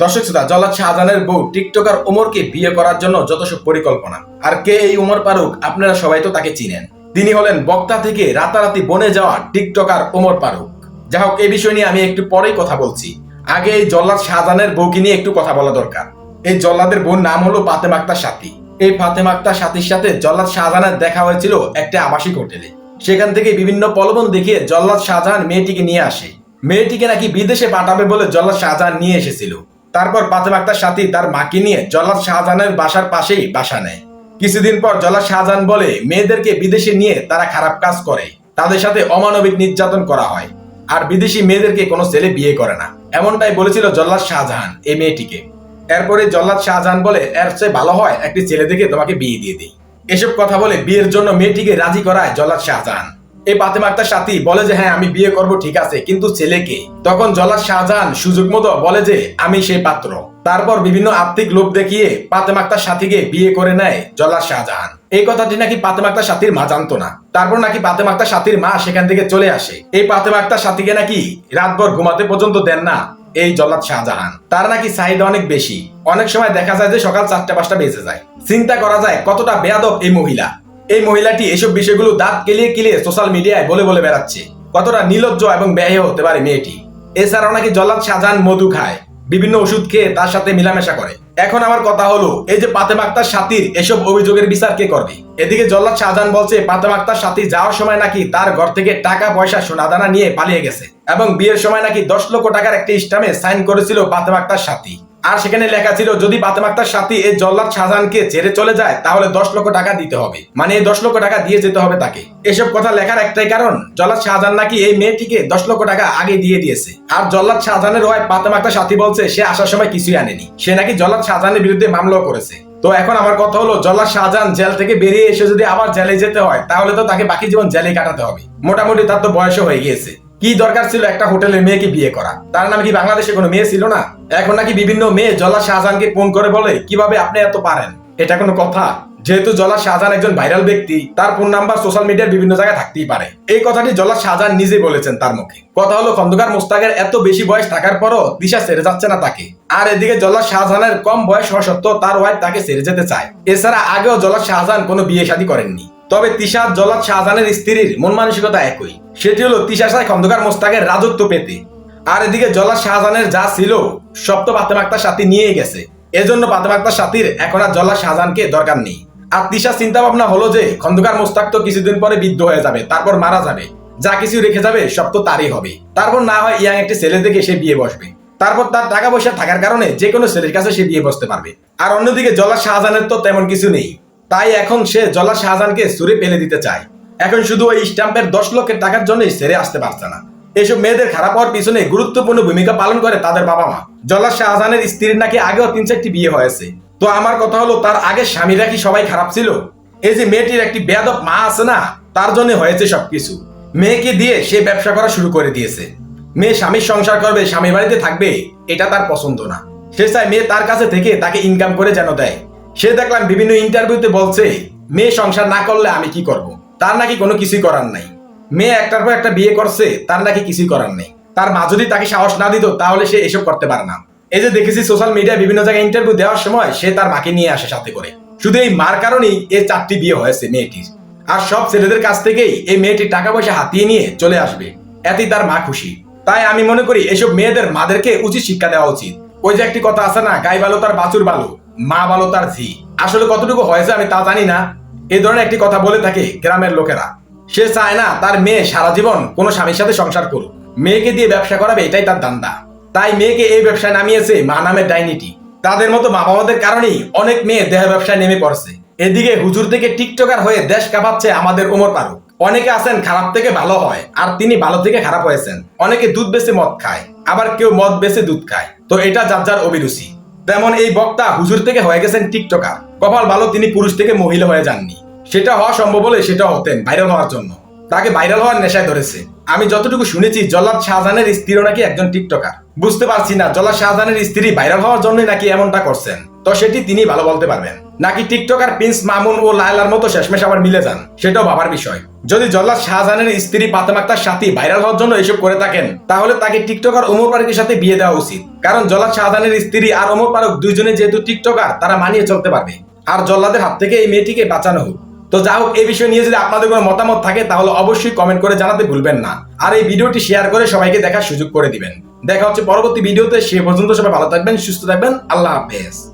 দর্শক শ্রোতা জল্লাদ শাহজাহানের বউ। টিকটকার ওমরকে বিয়ে করার জন্য সব পরিকল্পনা। আর কে এই ওমর ফারুক? আপনারা সবাই তো তাকে চিনেন। তিনি হলেন বক্তা থেকে রাতারাতি বনে যাওয়া টিকটকার ওমর ফারুক। যা হোক এই বিষয় নিয়ে আমি একটু পরেই কথা বলছি। আগে এই জল্লাদ শাহজাহানের বউকে নিয়ে একটু কথা বলা দরকার। এই জল্লাদের বোন নাম হলো ফাতেম আক্তার সাথী। এই ফাতেম আক্তার সাথীর সাথে জল্লাদ শাহজাহানের দেখা হয়েছিল একটা আবাসিক হোটেলে। সেখান থেকে বিভিন্ন প্রলোভন দেখিয়ে জল্লাদ শাহজাহান মেয়েটিকে নিয়ে আসে। মেয়েটিকে নাকি বিদেশে পাঠাবে বলে জল্লাদ শাহজাহান নিয়ে এসেছিল। তারপর ফাতেমা আক্তার সাথী তার মাকে নিয়ে জল্লাদ শাহজাহানের বাসার পাশেই বাসা নেয়। কিছুদিন পর জল্লাদ শাহজাহান বলে, মেয়েদেরকে বিদেশে নিয়ে তারা খারাপ কাজ করে। তাদের সাথে অমানবিক নির্যাতন করা হয়। আর বিদেশি মেয়েদেরকে কোনো ছেলে বিয়ে করে না। এমনটাই বলেছিল জল্লাদ শাহজাহান এই মেয়েটিকে। এরপরে জল্লাদ শাহজাহান বলে, এর চেয়ে ভালো হয় একটি ছেলে দেখে তোমাকে বিয়ে দিয়ে দিই। এসব কথা বলে বিয়ের জন্য মেয়েটিকে রাজি করায় জল্লাদ শাহজাহান। এই ফাতেমা আক্তার সাথী বলে যে হ্যাঁ আমি বিয়ে করব, ঠিক আছে। কিন্তু ছেলেকে তখন জল্লাদ শাহজাহান সুযোগ মতো বলে যে, আমি সেই পাত্র। তারপর বিভিন্ন আর্থিক লোভ দেখিয়ে ফাতেমা আক্তার সাথীকে বিয়ে করে নেয় জল্লাদ শাহজাহান। এই কথাটি নাকি ফাতেমা আক্তার সাথীর মা জানতো না। তারপর নাকি ফাতেমা আক্তার সাথীর মা সেখান থেকে চলে আসে। এই ফাতেমা আক্তার সাথীকে নাকি রাতভর ঘুমাতে পর্যন্ত দেন না এই জল্লাদ শাহজাহান। তার নাকি চাহিদা অনেক বেশি। অনেক সময় দেখা যায় যে সকাল চারটা, পাঁচটা বেজে যায়। চিন্তা করা যায় কতটা বেয়াদব এই মহিলা। এই মহিলাটি এসব বিষয়গুলো দাঁত কেলিয়ে কেলিয়ে সোশ্যাল মিডিয়ায় বলে বলে বেড়াচ্ছে। কতটা নির্লজ্জ এবং ব্যয় হতে পারে মেয়েটি? এছাড়াও নাকি জল্লাদ শাহজাহান মধু খায়। বিভিন্ন ওষুধ খেয়ে তার সাথে মিলামেশা করে। এখন আমার কথা হলো, এই যে পাতে আক্তার সাথীর এসব অভিযোগের বিচার কে করবে? এদিকে জল্লাদ শাহজাহান বলছে পাতেম আক্তার সাথী যাওয়ার সময় নাকি তার ঘর থেকে টাকা পয়সা সোনাদানা নিয়ে পালিয়ে গেছে। এবং বিয়ের সময় নাকি দশ লক্ষ টাকার একটি স্টামে সাইন করেছিল পাতে আক্তার সাথী। আর সেখানে লেখা ছিল, যদি পাতেম আক্তার সাথী এই জল্লাদ শাহজাহানকে ছেড়ে চলে যায়, তাহলে দশ লক্ষ টাকা দিতে হবে। মানে এই দশ লক্ষ টাকা দিয়ে যেতে হবে তাকে। এসব কথা লেখার একটাই কারণ, জল্লাদ শাহজাহান নাকি এই মেয়েটিকে দশ লক্ষ টাকা আগে দিয়ে দিয়েছে। আর জল্লাদ শাহজাহানের ওয়াইফ পাতেম আক্তার সাথী বলছে, সে আসার সময় কিছুই আনেনি। সে নাকি জল্লাদ শাহজাহানের বিরুদ্ধে মামলাও করেছে। তো এখন আমার কথা হলো, জল্লাদ শাহজাহান জেল থেকে বেরিয়ে এসে যদি আবার জেলে যেতে হয়, তাহলে তো তাকে বাকি জীবন জেলে কাটাতে হবে। মোটামুটি তার তো বয়সও হয়ে গিয়েছে। কি দরকার ছিল একটা হোটেলের মেয়েকে বিয়ে করা? তার নামে কি বাংলাদেশে কোনো মেয়ে ছিল না? এখন নাকি বিভিন্ন মেয়ে জল্লাদ শাহজাহানকে ফোন করে বলে, কীভাবে আপনি এত পারেন? এটা কোনো কথা। যেহেতু জল্লাদ শাহজাহান একজন ভাইরাল ব্যক্তি, তার ফোন নাম্বার সোশ্যাল মিডিয়ার বিভিন্ন জায়গায় থাকতেই পারে। এই কথাটি জল্লাদ শাহজাহান নিজে বলেছেন তার মুখে। কথা হলো, খন্দকার মোস্তাকের এত বেশি বয়স থাকার পরও দিশা সেরে যাচ্ছে না তাকে। আর এদিকে জল্লাদ শাহজাহানের কম বয়স হওয়া সত্ত্বেও তার ওয়াইফ তাকে সেরে যেতে চায়। এছাড়া আগেও জল্লাদ শাহজাহান কোনো বিয়ে শাদী করেননি। তবে তিশা জল্লাদ শাহজাহানের স্ত্রীর মন মানসিকতা একই। সেটি হলো তিশা সাই খন্দকার মোস্তাকের রাজত্ব পেতে। আর এদিকে জল্লাদ শাহজাহানের যা ছিল সব তো পাতেম আক্তার সাথী নিয়ে গেছে। এজন্য পাতেম আক্তার সাথীর এখন আর জল্লাদ শাহজাহানকে দরকার নেই। আর তিশা চিন্তা ভাবনা হলো যে, খন্দকার মোস্তাক তো কিছুদিন পরে বৃদ্ধ হয়ে যাবে, তারপর মারা যাবে। যা কিছু রেখে যাবে, সব তো তারই হবে। তারপর না হয় ইয়াং একটি ছেলে দেখে সে বিয়ে বসবে। তারপর তার টাকা পয়সা থাকার কারণে যে কোনো ছেলের কাছে সে বিয়ে বসতে পারবে। আর অন্যদিকে জল্লাদ শাহজাহানের তো তেমন কিছু নেই। তাই এখন সে জল্লাদ শাহজাহানকে সুরে ফেলে দিতে চায়। এখন শুধু ওই স্ট্যাম্পের দশ লক্ষের টাকার জন্যই সেরে আসতে পারছে না। এসব মেয়েদের খারাপ হওয়ার পিছনে গুরুত্বপূর্ণ ভূমিকা পালন করে তাদের বাবা মা জল্লাদ শাহজাহানের স্ত্রীর নাকি আগেও তিন চারটি বিয়ে হয়েছে। তো আমার কথা হলো, তার আগে স্বামীরা কি সবাই খারাপ ছিল? এই যে মেয়েটির একটি বেয়াদব মা আছে না, তার জন্য হয়েছে সবকিছু। মেয়েকে দিয়ে সে ব্যবসা করা শুরু করে দিয়েছে। মেয়ে স্বামীর সংসার করবে, স্বামীর বাড়িতে থাকবে, এটা তার পছন্দ না। সে চায় মেয়ে তার কাছে থেকে তাকে ইনকাম করে যেন দেয়। সে দেখলাম বিভিন্ন ইন্টারভিউতে বলছে, মেয়ে সংসার না করলে আমি কি করব। তার নাকি কোনো কিছুই করার নাই। মেয়ে একটার পর একটা বিয়ে করছে, তার নাকি কিছুই করার নেই। তার মা যদি তাকে সাহস না দিত, তাহলে সে এসব করতে পারে না। এই যে দেখেছি সোশ্যাল মিডিয়া বিভিন্ন জায়গায় ইন্টারভিউ দেওয়ার সময়, সে তার মাকে নিয়ে আসে সাথে করে। শুধু এই মার কারণেই এই চারটি বিয়ে হয়েছে মেয়েটির। আর সব ছেলেদের কাছ থেকেই এই মেয়েটি টাকা পয়সা হাতিয়ে নিয়ে চলে আসবে। এতেই তার মা খুশি। তাই আমি মনে করি, এসব মেয়েদের মাদেরকে উচিত শিক্ষা দেওয়া উচিত। ওই যে একটি কথা আছে না, গাই ভালো তার বাছুর ভালো মা ভালো তার ঝি। আসলে কতটুকু হয়েছে আমি তা জানি না। এই ধরনের একটি কথা বলে থাকে গ্রামের লোকেরা। সে চায় না তার মেয়ে সারা জীবন কোনো স্বামীর সাথে সংসার করুক। মেয়েকে দিয়ে ব্যবসা করাবে এটাই তার দান্দা তাই মেয়েকে এই ব্যবসায় নামিয়েছে মা নামের ডাইনিটি। তাদের মতো মা বাবাদের কারণেই অনেক মেয়ে দেহ ব্যবসায় নেমে পড়ছে। এদিকে হুজুর থেকে টিকটকার হয়ে দেশ কাঁপাচ্ছে আমাদের ওমর ফারুক। অনেকে আছেন খারাপ থেকে ভালো হয় আর তিনি ভালো থেকে খারাপ হয়েছেন। অনেকে দুধ বেচে মদ খায়, আবার কেউ মদ বেচে দুধ খায়। তো এটা যার যার অভিরুচি। তেমন এই বক্তা হুজুর থেকে হয়ে গেছেন টিকটকার। কপাল ভালো, তিনি পুরুষ থেকে মহিলা হয়ে যাননি। সেটা হওয়া সম্ভব হলে সেটা হতেন ভাইরাল হওয়ার জন্য। তাকে ভাইরাল হওয়ার নেশায় ধরেছে। আমি যতটুকু শুনেছি, জল্লাদ শাহজাহানের স্ত্রীও নাকি একজন টিকটকার। বুঝতে পারছি না, জল্লাদ শাহজাহানের স্ত্রী ভাইরাল হওয়ার জন্যই নাকি এমনটা করছেন। তো সেটি তিনি ভালো বলতে পারবেন। নাকি টিকটকার প্রিন্স মামুন ও লায়লার মতো শেষমেশ আবার মিলে যান? সেটাও ভাবার বিষয়। যদি জল্লাদ শাহজাহানের স্ত্রী পাতেমা আক্তার সাথী ভাইরাল হওয়ার জন্য এসব করে থাকেন, তাহলে তাকে টিকটকার ওমর ফারুকের সাথে বিয়ে দেওয়া উচিত। কারণ জল্লাদ শাহজাহানের স্ত্রী আর ওমর ফারুক দুইজনে যেহেতু টিকটকার, তারা মানিয়ে চলতে পারবে। আর জল্লাদের হাত থেকে এই মেয়েটিকে বাঁচানো হোক। তো যা হোক, এই বিষয় নিয়ে যদি আপনাদের কোনো মতামত থাকে, তাহলে অবশ্যই কমেন্ট করে জানাতে ভুলবেন না। আর এই ভিডিওটি শেয়ার করে সবাইকে দেখার সুযোগ করে দিবেন। দেখা হচ্ছে পরবর্তী ভিডিওতে, সে পর্যন্ত সবাই ভালো থাকবেন, সুস্থ থাকবেন। আল্লাহ হাফেজ।